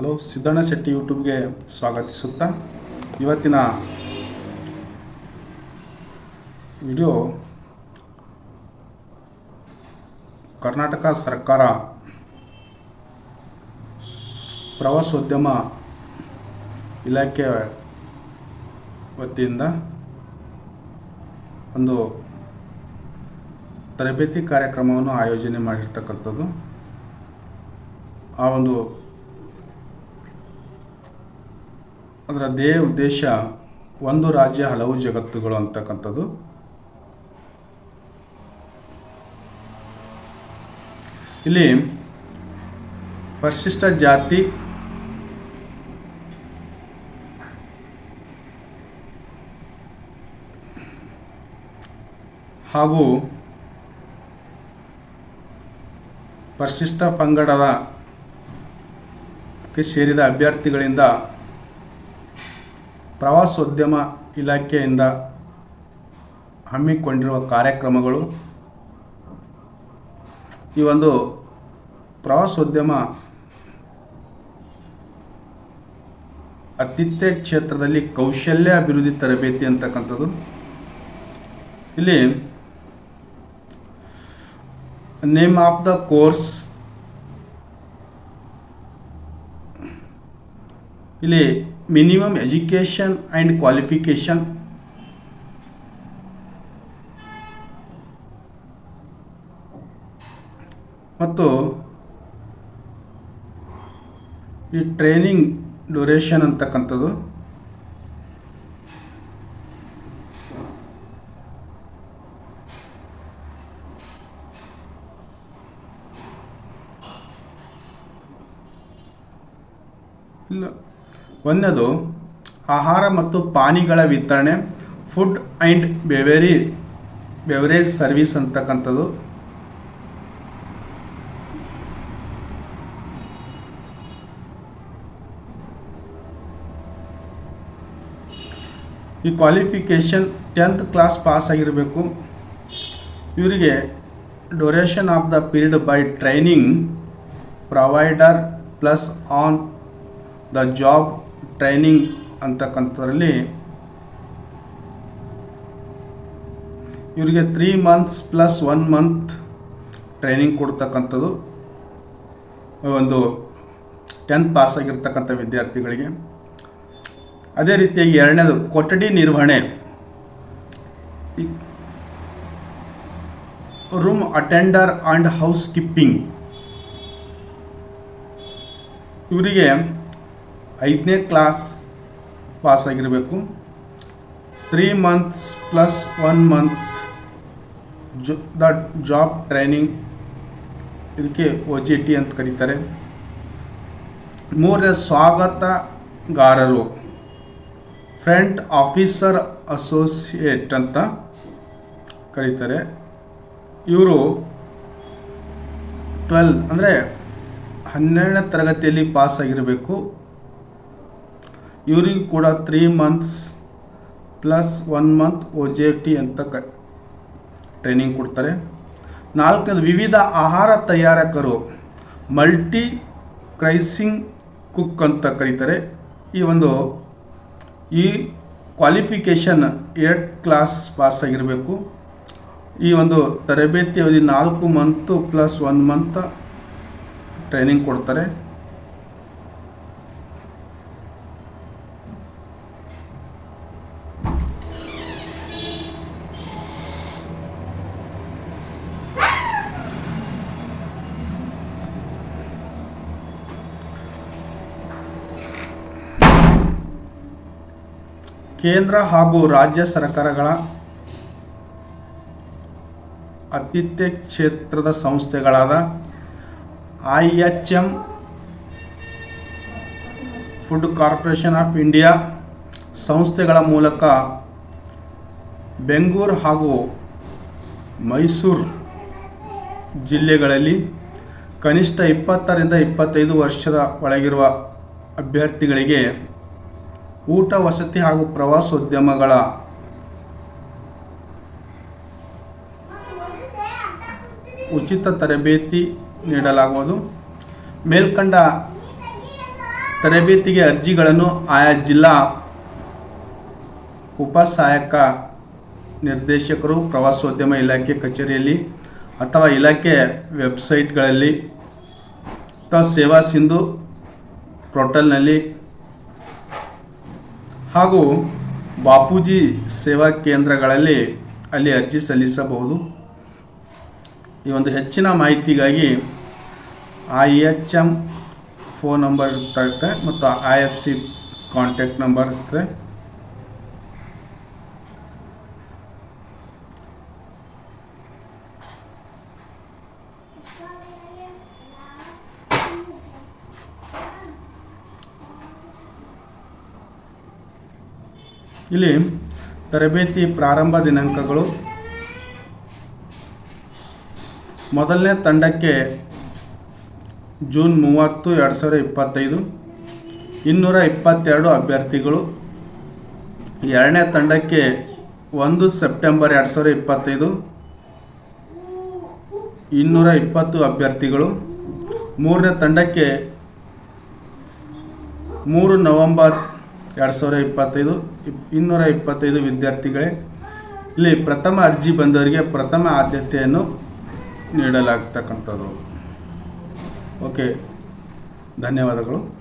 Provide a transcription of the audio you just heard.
Hello, Siddanna Shetty ಯೂಟ್ಯೂಬ್ಗೆ ಸ್ವಾಗತಿಸುತ್ತಾ ಇವತ್ತಿನ ವಿಡಿಯೋ ಕರ್ನಾಟಕ ಸರ್ಕಾರ ಪ್ರವಾಸೋದ್ಯಮ ಇಲಾಖೆ ವತಿಯಿಂದ ಒಂದು ತರಬೇತಿ ಕಾರ್ಯಕ್ರಮವನ್ನು ಆಯೋಜನೆ ಮಾಡಿರ್ತಕ್ಕಂಥದ್ದು. ಆ ಒಂದು ಅದರ ದೇ ಉದ್ದೇಶ ಒಂದು ರಾಜ್ಯ ಹಲವು ಜಗತ್ತುಗಳು ಅಂತಕ್ಕಂಥದ್ದು. ಇಲ್ಲಿ ಪರಿಶಿಷ್ಟ ಜಾತಿ ಹಾಗೂ ಪರಿಶಿಷ್ಟ ಪಂಗಡದಕ್ಕೆ ಸೇರಿದ ಅಭ್ಯರ್ಥಿಗಳಿಂದ ಪ್ರವಾಸೋದ್ಯಮ ಇಲಾಖೆಯಿಂದ ಹಮ್ಮಿಕೊಂಡಿರುವ ಕಾರ್ಯಕ್ರಮಗಳು. ಈ ಒಂದು ಪ್ರವಾಸೋದ್ಯಮ ಅತಿಥ್ಯ ಕ್ಷೇತ್ರದಲ್ಲಿ ಕೌಶಲ್ಯ ಅಭಿವೃದ್ಧಿ ತರಬೇತಿ ಅಂತಕ್ಕಂಥದ್ದು. ಇಲ್ಲಿ ನೇಮ್ ಆಫ್ ದ ಕೋರ್ಸ್ ಇಲ್ಲಿ ಮಿನಿಮಮ್ ಎಜುಕೇಷನ್ ಆ್ಯಂಡ್ ಕ್ವಾಲಿಫಿಕೇಷನ್ ಮತ್ತು ಈ ಟ್ರೈನಿಂಗ್ ಡ್ಯೂರೇಷನ್ ಅಂತಕ್ಕಂಥದ್ದು. ಇಲ್ಲ. ಒಂದನೇದು, ಆಹಾರ ಮತ್ತು ಪಾನೀಯಗಳ ವಿತರಣೆ, ಫುಡ್ ಆ್ಯಂಡ್ ಬೆವರಿ, ಬೆವರೇಜ್ ಸರ್ವಿಸ್ ಅಂತಕ್ಕಂಥದ್ದು. ಈ ಕ್ವಾಲಿಫಿಕೇಷನ್ ಟೆಂತ್ ಕ್ಲಾಸ್ ಪಾಸ್ ಆಗಿರಬೇಕು. ಇವರಿಗೆ duration of the period by training provider plus on the job training ಅಂತಕ್ಕಂಥದ್ರಲ್ಲಿ ಇವರಿಗೆ three months plus one month training ಕೊಡ್ತಕ್ಕಂಥದ್ದು ಒಂದು ಟೆಂತ್ ಪಾಸ್ ಆಗಿರ್ತಕ್ಕಂಥ ವಿದ್ಯಾರ್ಥಿಗಳಿಗೆ. ಅದೇ ರೀತಿಯಾಗಿ ಎರಡನೇದು ಕೊಠಡಿ ನಿರ್ವಹಣೆ. Room attender and housekeeping ಇವರಿಗೆ ಐದನೇ ಕ್ಲಾಸ್ ಪಾಸ್ ಆಗಿರಬೇಕು three months plus one month ಜೊ ದ ಜಾಬ್ ಟ್ರೈನಿಂಗ್ ಇದಕ್ಕೆ ಒ ಜಿ ಟಿ ಅಂತ ಕರೀತಾರೆ. ಮೂರನೇ ಸ್ವಾಗತಗಾರರು ಫ್ರಂಟ್ ಆಫೀಸರ್ ಅಸೋಸಿಯೇಟ್ ಅಂತ ಕರೀತಾರೆ. ಇವರು ಟ್ವೆಲ್ ಅಂದರೆ ಹನ್ನೆರಡನೇ ತರಗತಿಯಲ್ಲಿ ಪಾಸ್ ಆಗಿರಬೇಕು ಇವರಿಗೂ ಕೂಡ three months plus one month O J T ಅಂತ ಕ ಟ್ರೈನಿಂಗ್ ಕೊಡ್ತಾರೆ. ನಾಲ್ಕನೇದು ವಿವಿಧ ಆಹಾರ ತಯಾರಕರು ಮಲ್ಟಿ ಕ್ರೈಸಿಂಗ್ ಕುಕ್ ಅಂತ ಕರೀತಾರೆ. ಈ ಒಂದು, ಈ ಕ್ವಾಲಿಫಿಕೇಷನ್ ಏಟ್ ಕ್ಲಾಸ್ ಪಾಸ್ ಆಗಿರಬೇಕು. ಈ ಒಂದು ತರಬೇತಿ ಅವಧಿ ನಾಲ್ಕು month plus one month training ಕೊಡ್ತಾರೆ. ಕೇಂದ್ರ ಹಾಗೂ ರಾಜ್ಯ ಸರ್ಕಾರಗಳ ಆತಿಥ್ಯ ಕ್ಷೇತ್ರದ ಸಂಸ್ಥೆಗಳಾದ I H M, food corporation of India ಸಂಸ್ಥೆಗಳ ಮೂಲಕ ಬೆಂಗಳೂರು ಹಾಗೂ ಮೈಸೂರು ಜಿಲ್ಲೆಗಳಲ್ಲಿ ಕನಿಷ್ಠ ಇಪ್ಪತ್ತರಿಂದ ಇಪ್ಪತ್ತೈದು ವರ್ಷದ ಒಳಗಿರುವ ಅಭ್ಯರ್ಥಿಗಳಿಗೆ ಊಟ ವಸತಿ ಹಾಗೂ ಪ್ರವಾಸೋದ್ಯಮಗಳ ಉಚಿತ ತರಬೇತಿ ನೀಡಲಾಗುವುದು. ಮೇಲ್ಕಂಡ ತರಬೇತಿಗೆ ಅರ್ಜಿಗಳನ್ನು ಆಯಾ ಜಿಲ್ಲಾ ಉಪಸಹಾಯಕ ನಿರ್ದೇಶಕರು, ಪ್ರವಾಸೋದ್ಯಮ ಇಲಾಖೆ ಕಚೇರಿಯಲ್ಲಿ ಅಥವಾ ಇಲಾಖೆ ವೆಬ್ಸೈಟ್ಗಳಲ್ಲಿ ಅಥವಾ ಸೇವಾ ಸಿಂಧು ಪೋರ್ಟಲ್ನಲ್ಲಿ ಹಾಗೂ ಬಾಪೂಜಿ ಸೇವಾ ಕೇಂದ್ರಗಳಲ್ಲಿ ಅಲ್ಲಿ ಅರ್ಜಿ ಸಲ್ಲಿಸಬಹುದು. ಈ ಒಂದು ಹೆಚ್ಚಿನ ಮಾಹಿತಿಗಾಗಿ I H M phone number ಇರುತ್ತೆ ಮತ್ತು I F C contact number ಇರುತ್ತೆ ಇಲ್ಲಿ ತರಬೇತಿ ಪ್ರಾರಂಭ ದಿನಾಂಕಗಳು. ಮೊದಲನೇ ತಂಡಕ್ಕೆ ಜೂನ್ ಮೂವತ್ತು ಎರಡು ಸಾವಿರದ ಇಪ್ಪತ್ತೈದು, ಇನ್ನೂರ ಇಪ್ಪತ್ತೆರಡು ಅಭ್ಯರ್ಥಿಗಳು. ಎರಡನೇ ತಂಡಕ್ಕೆ ಒಂದು ಸೆಪ್ಟೆಂಬರ್ ಎರಡು ಸಾವಿರದ ಇಪ್ಪತ್ತೈದು, ಇನ್ನೂರ ಇಪ್ಪತ್ತು ಅಭ್ಯರ್ಥಿಗಳು. ಮೂರನೇ ತಂಡಕ್ಕೆ ಮೂರು ನವಂಬರ್ ಎರಡು ಸಾವಿರ ಇಪ್ಪತ್ತೈದು ಇಪ್- ಇನ್ನೂರ ಇಪ್ಪತ್ತೈದು ವಿದ್ಯಾರ್ಥಿಗಳೇ, ಇಲ್ಲಿ ಪ್ರಥಮ ಅರ್ಜಿ ಬಂದವರಿಗೆ ಪ್ರಥಮ ಆದ್ಯತೆಯನ್ನು ನೀಡಲಾಗ್ತಕ್ಕಂಥದ್ದು. ಓಕೆ, ಧನ್ಯವಾದಗಳು.